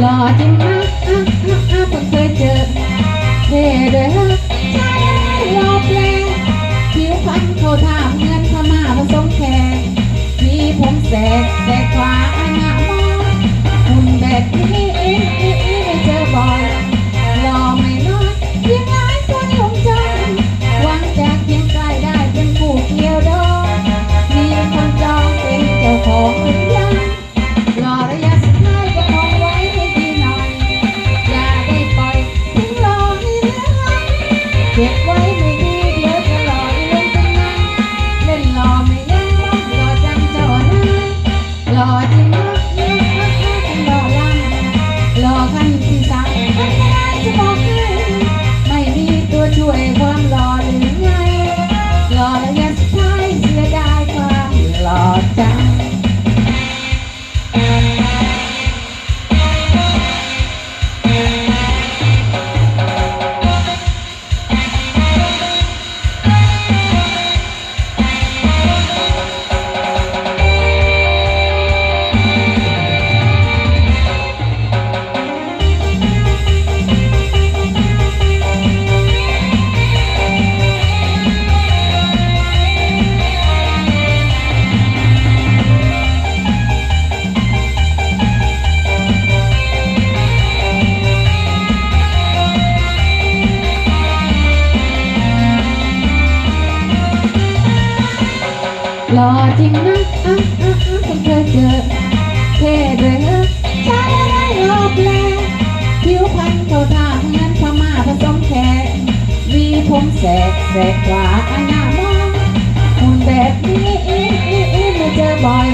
หล่อจริงนะอะอะอะเพิ่งเคยเจอเท่ด้วยฮะใช่หล่อแปลกผิวพรรณเขาทาเหมือนพม่าผสมแขกมีผมแสกแสกควา เก็ หล่อจริงนะอ้าอ้าอ้าคนเธอเจอเท่เลยเออชายอะไรโลกแลผิวพรรณเขาท่าทำงานพม่าผสมแขกวีผมแสกแสกขวาอันหน้ามองคุณแบบนี้ไม่เจอบ่อย